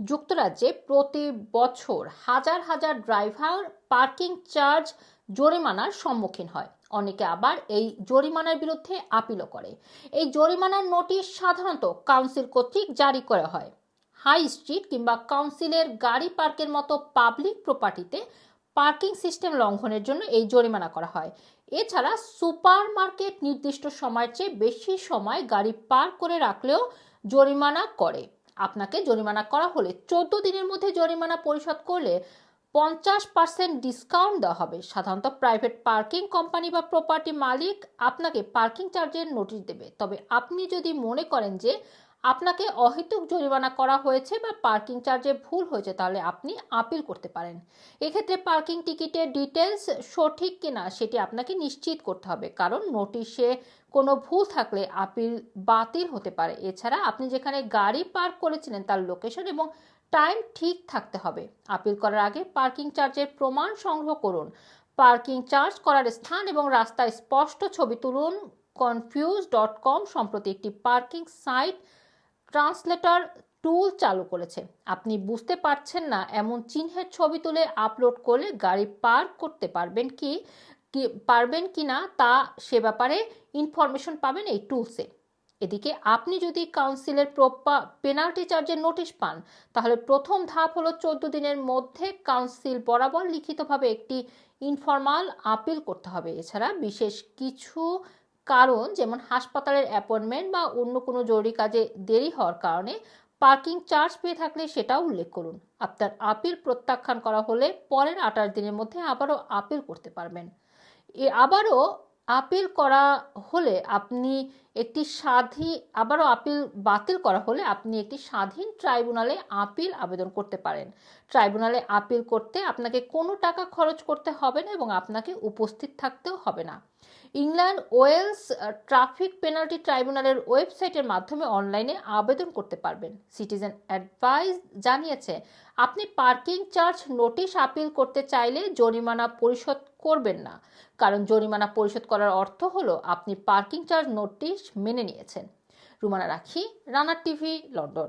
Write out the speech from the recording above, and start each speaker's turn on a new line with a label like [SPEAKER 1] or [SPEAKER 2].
[SPEAKER 1] যুক্তরাজ্যে প্রতি বছর হাজার হাজার ড্রাইভার পার্কিং চার্জ জরিমানার সম্মুখীন হয়। অনেকে আবার এই জরিমানার বিরুদ্ধে আপিলও করে। এই জরিমানার নোটিশ সাধারণত কাউন্সিল কর্তৃক জারি করা হয়। হাই স্ট্রিট কিংবা কাউন্সিলের গাড়ি পার্কের মতো পাবলিক প্রপার্টিতে পার্কিং সিস্টেম লঙ্ঘনের জন্য এই জরিমানা করা হয়। এছাড়া সুপার মার্কেট নির্দিষ্ট সময়ের চেয়ে বেশি সময় গাড়ি পার্ক করে রাখলেও জরিমানা করে। আপনাকে জরিমানা করা হলে চোদ্দ দিনের মধ্যে জরিমানা পরিশোধ করলে পঞ্চাশ পার্সেন্ট ডিসকাউন্ট দেওয়া হবে। সাধারণত প্রাইভেট পার্কিং কোম্পানি বা প্রপার্টি মালিক আপনাকে পার্কিং চার্জের নোটিশ দেবে। তবে আপনি যদি মনে করেন যে আপনাকে অহেতুক জরিমানা করা হয়েছে বা পার্কিং চার্জে ভুল হয়েছে, তাহলে আপনি আপিল করতে পারেন। এক্ষেত্রে পার্কিং টিকিটের ডিটেলস সঠিক কিনা সেটি আপনাকে নিশ্চিত করতে হবে, কারণ নোটিশে কোনো ভুল থাকলে আপিল বাতিল হতে পারে। এছাড়া আপনি যেখানে গাড়ি পার্ক করেছিলেন তার লোকেশন এবং টাইম ঠিক থাকতে হবে। আপিল করার আগে পার্কিং চার্জের প্রমাণ সংগ্রহ করুন। পার্কিং চার্জ করার স্থান এবং রাস্তায় স্পষ্ট ছবি তুলুন। কনফিউজ ডট কম সম্প্রতি একটি পার্কিং সাইট ট্রান্সলেটর টুল চালু করেছে। আপনি বুঝতে পারছেন না এমন চিহ্নের ছবি তুলে আপলোড করলে গাড়ি পার্ক করতে পারবেন কি পারবেন কি না তা সে ব্যাপারে ইনফরমেশন পাবেন এই টুলসে এদিকে আপনি যদি কাউন্সিলের পেনাল্টি চার্জের নোটিশ পান, তাহলে প্রথম ধাপ হলো চোদ্দ দিনের মধ্যে কাউন্সিল বরাবর লিখিতভাবে একটি ইনফরমাল আপিল করতে হবে। এছাড়া বিশেষ কিছু কারণ যেমন হাসপাতালের অ্যাপয়েন্টমেন্ট বা অন্য কোনো জরুরি কাজে দেরি হওয়ার কারণে পার্কিং চার্জ পেয়ে থাকলে সেটাও উল্লেখ করুন। আপনার আপিল প্রত্যাখ্যান করা হলে পরের আঠাশ দিনের মধ্যে আবারও আপিল করতে পারবেন। এ আবারও আপিল করা হলে আপনি একটি স্বাধীন, আবারও আপিল বাতিল করা হলে আপনি একটি স্বাধীন ট্রাইব্যুনালে আপিল আবেদন করতে পারেন। ট্রাইব্যুনালে আপিল করতে আপনাকে কোনো টাকা খরচ করতে হবে না এবং আপনাকে উপস্থিত থাকতেও হবে না। ইংল্যান্ড ওয়েলস ট্রাফিক পেনাল্টি ট্রাইব্যুনালের ওয়েবসাইটের মাধ্যমে অনলাইনে আবেদন করতে পারবেন। সিটিজেন অ্যাডভাইস জানিয়েছে, আপনি পার্কিং চার্জ, নোটিশ আপিল করতে চাইলে জরিমানা পরিশোধ করবেন না। কারণ জরিমানা পরিশোধ করার অর্থ হলো, আপনি পার্কিং চার্জ, নোটিশ মেনে নিয়েছেন। রুমানা রাখি রানার টিভি লন্ডন।